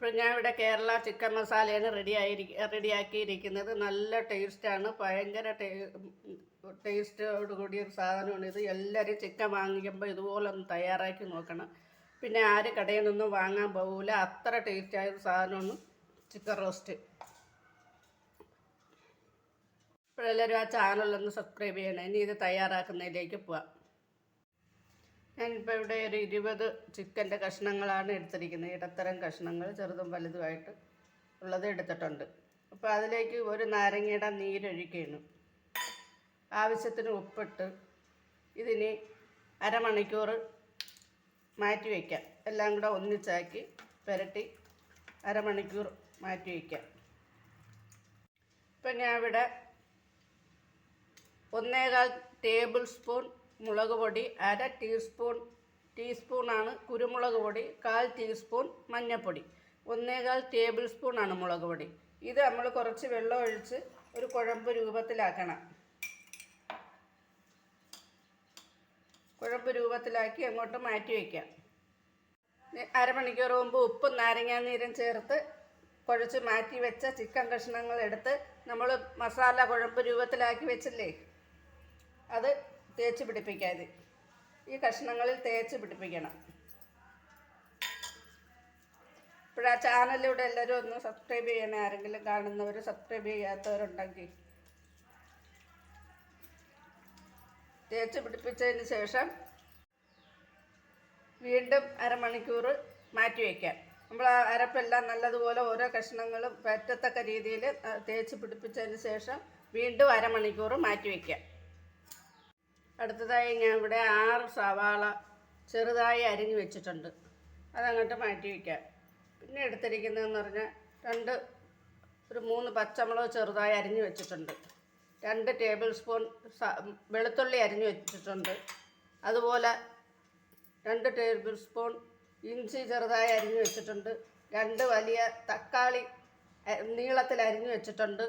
അപ്പോൾ ഞാൻ ഇവിടെ കേരള ചിക്കൻ മസാലയാണ് റെഡി ആയിരിക്ക റെഡിയാക്കിയിരിക്കുന്നത് നല്ല ടേസ്റ്റാണ് ഭയങ്കര ടേസ്റ്റോട് കൂടിയ ഒരു സാധനമാണ് ഇത്. എല്ലാവരും ചിക്കൻ വാങ്ങിക്കുമ്പോൾ ഇതുപോലെ ഒന്ന് തയ്യാറാക്കി നോക്കണം. പിന്നെ ആര് കടയിൽ നിന്നും വാങ്ങാൻ പോകില്ല അത്ര ടേസ്റ്റായ ഒരു സാധനമാണ് ചിക്കൻ റോസ്റ്റ് ഇപ്പോഴെല്ലാവരും ആ ചാനലൊന്ന് സബ്സ്ക്രൈബ് ചെയ്യണം. ഇനി ഇത് തയ്യാറാക്കുന്നതിലേക്ക് പോവാം. ഞാനിപ്പോൾ ഇവിടെ ഒരു ഇരുപത് ചിക്കന്റെ കഷ്ണങ്ങളാണ് എടുത്തിരിക്കുന്നത്. ഇടത്തരം കഷ്ണങ്ങൾ ചെറുതും വലുതുമായിട്ട് ഉള്ളത് എടുത്തിട്ടുണ്ട്. അപ്പോൾ അതിലേക്ക് ഒരു നാരങ്ങയുടെ നീരൊഴിക്കുകയാണ് ആവശ്യത്തിന് ഉപ്പിട്ട് ഇതിനി അരമണിക്കൂർ മാറ്റി വയ്ക്കാം. എല്ലാം കൂടെ ഒന്നിച്ചാക്കി പുരട്ടി അരമണിക്കൂർ മാറ്റി വയ്ക്കാം. ഇപ്പം ഞാൻ ഇവിടെ ഒന്നേകാൽ ടേബിൾ സ്പൂൺ മുളക് പൊടി അര ടീസ്പൂൺ ടീസ്പൂണാണ് കുരുമുളക് പൊടി കാൽ ടീസ്പൂൺ മഞ്ഞൾപ്പൊടി ഒന്നേകാൽ ടേബിൾ സ്പൂണാണ് മുളക് പൊടി. ഇത് നമ്മൾ കുറച്ച് വെള്ളം ഒഴിച്ച് ഒരു കുഴമ്പ് രൂപത്തിലാക്കണം. കുഴമ്പ് രൂപത്തിലാക്കി അങ്ങോട്ട് മാറ്റി വയ്ക്കാം അരമണിക്കൂർ മുമ്പ് ഉപ്പും നാരങ്ങാനീരും ചേർത്ത് കുഴച്ച് മാറ്റി വെച്ച ചിക്കൻ കഷ്ണങ്ങൾ എടുത്ത് നമ്മൾ മസാല കുഴമ്പ് രൂപത്തിലാക്കി വെച്ചില്ലേ? അത് തേച്ച് പിടിപ്പിക്കാതെ. ഈ കഷ്ണങ്ങളിൽ തേച്ച് പിടിപ്പിക്കണം. ഇപ്പോഴാ ചാനലിലൂടെ എല്ലാവരും ഒന്ന് സബ്സ്ക്രൈബ് ചെയ്യണേ. ആരെങ്കിലും കാണുന്നവർ സബ്സ്ക്രൈബ് ചെയ്യാത്തവരുണ്ടെങ്കിൽ തേച്ച് പിടിപ്പിച്ചതിന് ശേഷം വീണ്ടും അരമണിക്കൂർ മാറ്റി വയ്ക്കാം നമ്മൾ ആ അരപ്പെല്ലാം നല്ലതുപോലെ ഓരോ കഷ്ണങ്ങളും പറ്റത്തക്ക രീതിയിൽ തേച്ച് പിടിപ്പിച്ചതിന് ശേഷം വീണ്ടും അരമണിക്കൂർ മാറ്റി വയ്ക്കാം അടുത്തതായി ഞാൻ ഇവിടെ ആറ് സവാള ചെറുതായി അരിഞ്ഞു വെച്ചിട്ടുണ്ട്. അതങ്ങോട്ട് മാറ്റി വയ്ക്കാം പിന്നെ എടുത്തിരിക്കുന്നതെന്ന് പറഞ്ഞാൽ രണ്ട് ഒരു മൂന്ന് പച്ചമുളക് ചെറുതായി അരിഞ്ഞു വെച്ചിട്ടുണ്ട്. രണ്ട് ടേബിൾ സ്പൂൺ വെളുത്തുള്ളി അരിഞ്ഞു വെച്ചിട്ടുണ്ട്. അതുപോലെ രണ്ട് ടേബിൾ സ്പൂൺ ഇഞ്ചി ചെറുതായി അരിഞ്ഞു വെച്ചിട്ടുണ്ട്. രണ്ട് വലിയ തക്കാളി നീളത്തിൽ അരിഞ്ഞു വെച്ചിട്ടുണ്ട്.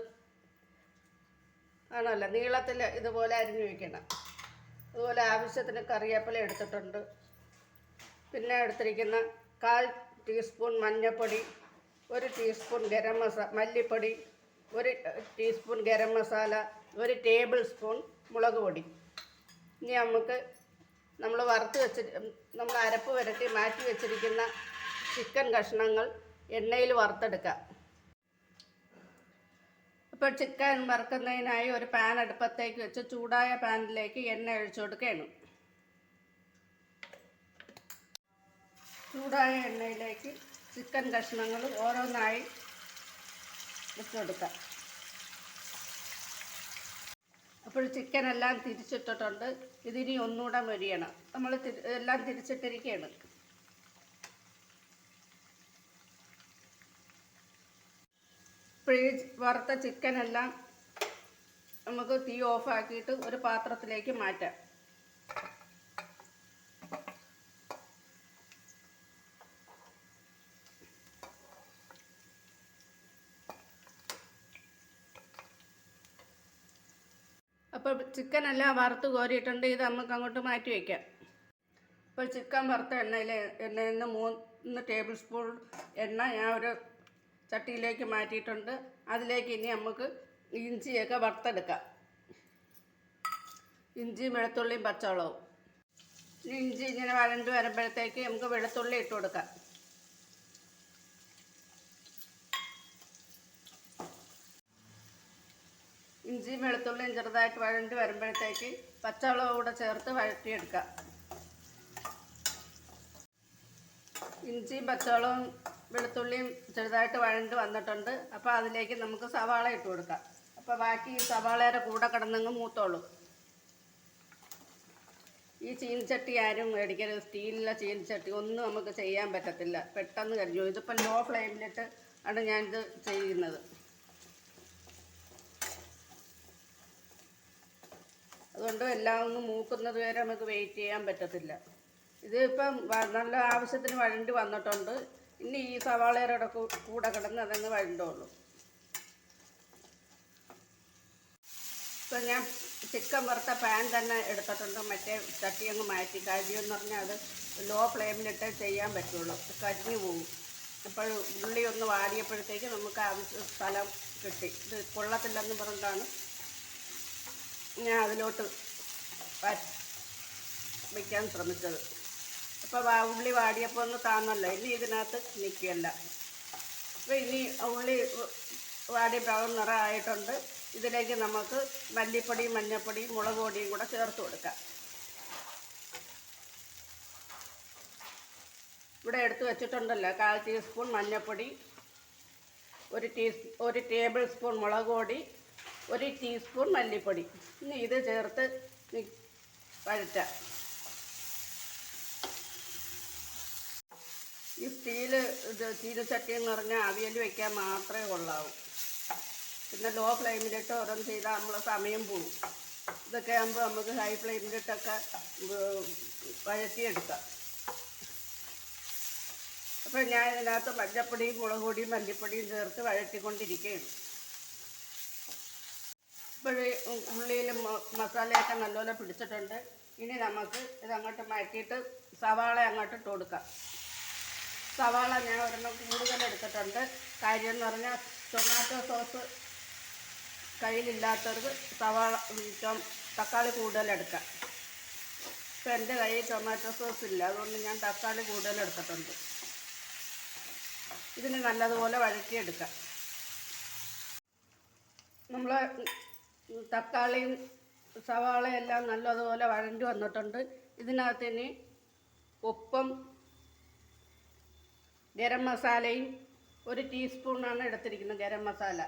ആണല്ലോ? നീളത്തിൽ ഇതുപോലെ അരിഞ്ഞു വെക്കണം. അതുപോലെ ആവശ്യത്തിന് കറിവേപ്പില എടുത്തിട്ടുണ്ട്. പിന്നെ എടുത്തിരിക്കുന്ന കാൽ ടീസ്പൂൺ മഞ്ഞൾപ്പൊടി ഒരു ടീസ്പൂൺ ഗരം മസാല മല്ലിപ്പൊടി ഒരു ടീസ്പൂൺ ഗരം മസാല ഒരു ടേബിൾ സ്പൂൺ മുളക് പൊടി. ഇനി നമുക്ക് നമ്മൾ വറുത്ത് വെച്ച് നമ്മൾ അരപ്പ് വരട്ടി മാറ്റി വെച്ചിരിക്കുന്ന ചിക്കൻ കഷ്ണങ്ങൾ എണ്ണയിൽ വറുത്തെടുക്കാം. ഇപ്പോൾ ചിക്കൻ വറുക്കുന്നതിനായി ഒരു പാൻ അടുപ്പത്തേക്ക് വെച്ച് ചൂടായ പാനിലേക്ക് എണ്ണ ഒഴിച്ചു കൊടുക്കുകയാണ്. ചൂടായ എണ്ണയിലേക്ക് ചിക്കൻ കഷ്ണങ്ങൾ ഓരോന്നായി ഇട്ടുകൊടുക്കാം അപ്പോൾ ചിക്കൻ എല്ലാം തിരിച്ചിട്ടിട്ടുണ്ട്. ഇതിനി ഒന്നുകൂടെ മൊരിയണം. നമ്മൾ എല്ലാം തിരിച്ചിട്ടിരിക്കുകയാണ്. ഈ വറുത്ത ചിക്കൻ എല്ലാം നമുക്ക് തീ ഓഫ് ആക്കിയിട്ട് ഒരു പാത്രത്തിലേക്ക് മാറ്റാം. അപ്പോൾ ചിക്കൻ എല്ലാം വറുത്ത് കോരിയിട്ടുണ്ട്. ഇത് നമുക്ക് അങ്ങോട്ട് മാറ്റി വയ്ക്കാം. ഇപ്പോൾ ചിക്കൻ വറുത്ത എണ്ണയിൽ എണ്ണയിൽ നിന്ന് മൂന്ന് ടേബിൾ സ്പൂൺ എണ്ണ ഞാൻ ഒരു ചട്ടിയിലേക്ക് മാറ്റിയിട്ടുണ്ട്. അതിലേക്ക് ഇനി നമുക്ക് ഇഞ്ചിയൊക്കെ വറുത്തെടുക്കാം. ഇഞ്ചി വെളുത്തുള്ളിയും പച്ചവളവും ഇഞ്ചി ഇങ്ങനെ വരണ്ട് വരുമ്പോഴത്തേക്ക് നമുക്ക് വെളുത്തുള്ളി ഇട്ട് കൊടുക്കാം. ഇഞ്ചിയും വെളുത്തുള്ളിയും ചെറുതായിട്ട് വഴണ്ട് വരുമ്പോഴത്തേക്ക് പച്ചവളവ് കൂടെ ചേർത്ത് വഴറ്റിയെടുക്കാം. ഇഞ്ചിയും പച്ചവളവും വെളുത്തുള്ളിയും ചെറുതായിട്ട് വഴണ്ട് വന്നിട്ടുണ്ട്. അപ്പോൾ അതിലേക്ക് നമുക്ക് സവാള ഇട്ട് കൊടുക്കാം. അപ്പോൾ ബാക്കി ഈ സവാളയുടെ കൂടെ കിടന്നങ്ങ് മൂത്തോളൂ. ഈ ചീനിച്ചട്ടി ആരും മേടിക്കരുത്. സ്റ്റീലിലെ ചീനിച്ചട്ടി ഒന്നും നമുക്ക് ചെയ്യാൻ പറ്റത്തില്ല. പെട്ടെന്ന് കരിഞ്ഞു. ഇതിപ്പോൾ ലോ ഫ്ലെയിമിലിട്ട് ആണ് ഞാനിത് ചെയ്യുന്നത്. അതുകൊണ്ട് എല്ലാം ഒന്ന് മൂക്കുന്നത് വരെ നമുക്ക് വെയിറ്റ് ചെയ്യാൻ പറ്റത്തില്ല. ഇത് നല്ല ആവശ്യത്തിന് വഴണ്ടി വന്നിട്ടുണ്ട്. ഇനി ഈ സവാളയുടെ കൂടെ കിടന്ന് അതങ്ങ് വഴണ്ടുള്ളൂ ഇപ്പം ഞാൻ ചിക്കൻ വറുത്ത പാൻ തന്നെ എടുത്തിട്ടുണ്ട്. മറ്റേ ചട്ടി അങ്ങ് മാറ്റി. കാര്യമെന്ന് പറഞ്ഞാൽ അത് ലോ ഫ്ലെയിമിലിട്ട് ചെയ്യാൻ പറ്റുള്ളൂ. കരിഞ്ഞു പോകും അപ്പോൾ ഉള്ളി ഒന്ന് വാടിയപ്പോഴത്തേക്ക് നമുക്ക് ആവശ്യ സ്ഥലം കിട്ടി. ഇത് കൊള്ളത്തില്ലെന്ന് പറഞ്ഞിട്ടാണ് ഞാൻ അതിലോട്ട് വയ്ക്കാൻ ശ്രമിച്ചത്. അപ്പോൾ ഉള്ളി വാടിയപ്പോൾ ഒന്ന് താന്നല്ലോ. ഇനി ഇതിനകത്ത് നിൽക്കുകയല്ല അപ്പോൾ ഇനി ഉള്ളി വാടി ബ്രൗൺ നിറമായിട്ടുണ്ട് ഇതിലേക്ക് നമുക്ക് മല്ലിപ്പൊടിയും മഞ്ഞൾപ്പൊടിയും മുളക് പൊടിയും കൂടെ ചേർത്ത് കൊടുക്കാം. ഇവിടെ എടുത്ത് വെച്ചിട്ടുണ്ടല്ലോ. കാൽ ടീസ്പൂൺ മഞ്ഞൾപ്പൊടി ഒരു ടീസ് ഒരു ടേബിൾ സ്പൂൺ മുളക് പൊടി ഒരു ടീസ്പൂൺ മല്ലിപ്പൊടി. ഇനി ഇത് ചേർത്ത് വഴറ്റാം. ഈ സ്റ്റീൽ ഇത് ചീനച്ചട്ടി എന്ന് പറഞ്ഞാൽ അവിയൽ വെക്കാൻ മാത്രമേ കൊള്ളാവൂ. പിന്നെ ലോ ഫ്ലെയിമിലിട്ട് ഓരോന്ന് ചെയ്താൽ നമ്മൾ സമയം പോകും ഇതൊക്കെ ആകുമ്പോൾ നമുക്ക് ഹൈ ഫ്ലെയിമിലിട്ടൊക്കെ വഴറ്റിയെടുക്കാം. അപ്പോൾ ഞാൻ ഇതിനകത്ത് മഞ്ഞപ്പൊടിയും മുളക് പൊടിയും മല്ലിപ്പൊടിയും ചേർത്ത് വഴറ്റിക്കൊണ്ടിരിക്കുകയാണ്. ഇപ്പോഴേ ഉള്ളിയിൽ മസാലയൊക്കെ നല്ലപോലെ പിടിച്ചിട്ടുണ്ട്. ഇനി നമുക്ക് ഇതങ്ങോട്ട് മാറ്റിയിട്ട് സവാള അങ്ങോട്ട് ഇട്ട് കൊടുക്കാം. സവാള ഞാൻ ഒരെണ്ണം കൂടുതൽ എടുത്തിട്ടുണ്ട്. കാര്യം എന്ന് പറഞ്ഞാൽ ടൊമാറ്റോ സോസ് കയ്യിലില്ലാത്തവർക്ക് സവാള തക്കാളി കൂടുതൽ എടുക്കാം. ഇപ്പം എന്റെ കയ്യിൽ ടൊമാറ്റോ സോസ് ഇല്ല. അതുകൊണ്ട് ഞാൻ തക്കാളി കൂടുതൽ എടുത്തിട്ടുണ്ട്. ഇതിന് നല്ലതുപോലെ വഴറ്റിയെടുക്കാം. നമ്മൾ തക്കാളിയും സവാളയെല്ലാം നല്ലതുപോലെ വഴണ്ടി വന്നിട്ടുണ്ട്. ഇതിനകത്ത് ഇനി ഉപ്പും ഗരം മസാലയും ഒരു ടീസ്പൂണാണ് എടുത്തിരിക്കുന്നത് ഗരം മസാല.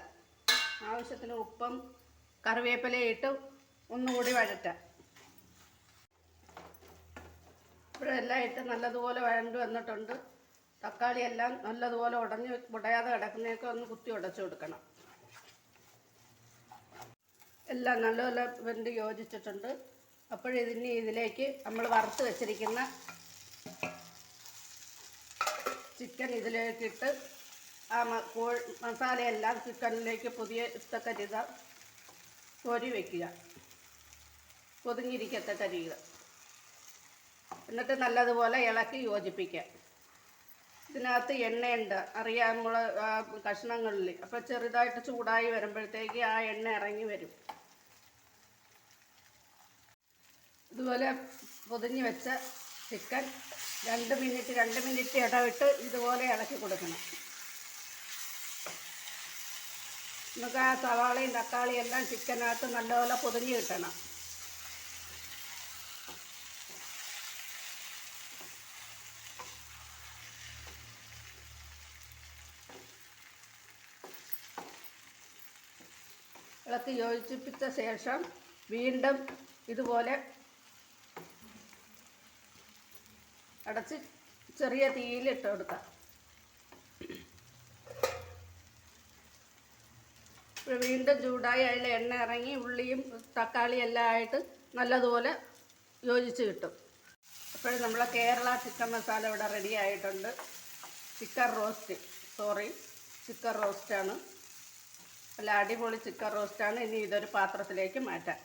ആവശ്യത്തിന് ഉപ്പും കറിവേപ്പിലയിട്ട് ഒന്നുകൂടി വഴറ്റാം. ഇപ്പോഴെല്ലാം ഇട്ട് നല്ലതുപോലെ വഴണ്ടു വന്നിട്ടുണ്ട്. തക്കാളി എല്ലാം നല്ലതുപോലെ ഉടഞ്ഞ് ഉടയാതെ കിടക്കുന്നതൊക്കെ ഒന്ന് കുത്തി ഉടച്ചു കൊടുക്കണം. എല്ലാം നല്ലപോലെ വെന്ത് യോജിച്ചിട്ടുണ്ട്. അപ്പോഴിതിന് ഇതിലേക്ക് നമ്മൾ വറുത്ത് വെച്ചിരിക്കുന്ന ചിക്കൻ ഇതിലേക്കിട്ട് ആ കോഴി മസാലയെല്ലാം ചിക്കനിലേക്ക് പുതിയ ഇഷ്ടക്ക രീത കോരി വയ്ക്കുക പൊതിഞ്ഞിരിക്കത്തക്ക രീതി എന്നിട്ട് നല്ലതുപോലെ ഇളക്കി യോജിപ്പിക്കുക. ഇതിനകത്ത് എണ്ണയുണ്ട്. അറിയാം നമ്മൾ കഷ്ണങ്ങളിൽ. അപ്പോൾ ചെറുതായിട്ട് ചൂടായി വരുമ്പോഴത്തേക്ക് ആ എണ്ണ ഇറങ്ങി വരും. ഇതുപോലെ പൊതിഞ്ഞ് വെച്ച ചിക്കൻ രണ്ട് മിനിറ്റ് രണ്ട് മിനിറ്റ് ഇടവിട്ട് ഇതുപോലെ ഇളക്കി കൊടുക്കണം. നമുക്ക് ആ സവാളയും തക്കാളിയും എല്ലാം ചിക്കനകത്ത് നല്ലപോലെ പൊതിഞ്ഞ് കിട്ടണം. ഇളക്കി യോജിപ്പിച്ച ശേഷം വീണ്ടും ഇതുപോലെ അടച്ച് ചെറിയ തീയിലിട്ട് കൊടുക്കാം. വീണ്ടും ചൂടായി അതിൽ എണ്ണ ഇറങ്ങി ഉള്ളിയും തക്കാളിയും എല്ലാം ആയിട്ട് നല്ലതുപോലെ യോജിച്ച് കിട്ടും. അപ്പോഴും നമ്മളെ കേരള ചിക്കൻ മസാല ഇവിടെ റെഡി ആയിട്ടുണ്ട്. ചിക്കൻ റോസ്റ്റ് സോറി ചിക്കൻ റോസ്റ്റാണ് നല്ല അടിപൊളി ചിക്കൻ റോസ്റ്റാണ് ഇനി ഇതൊരു പാത്രത്തിലേക്ക് മാറ്റാം.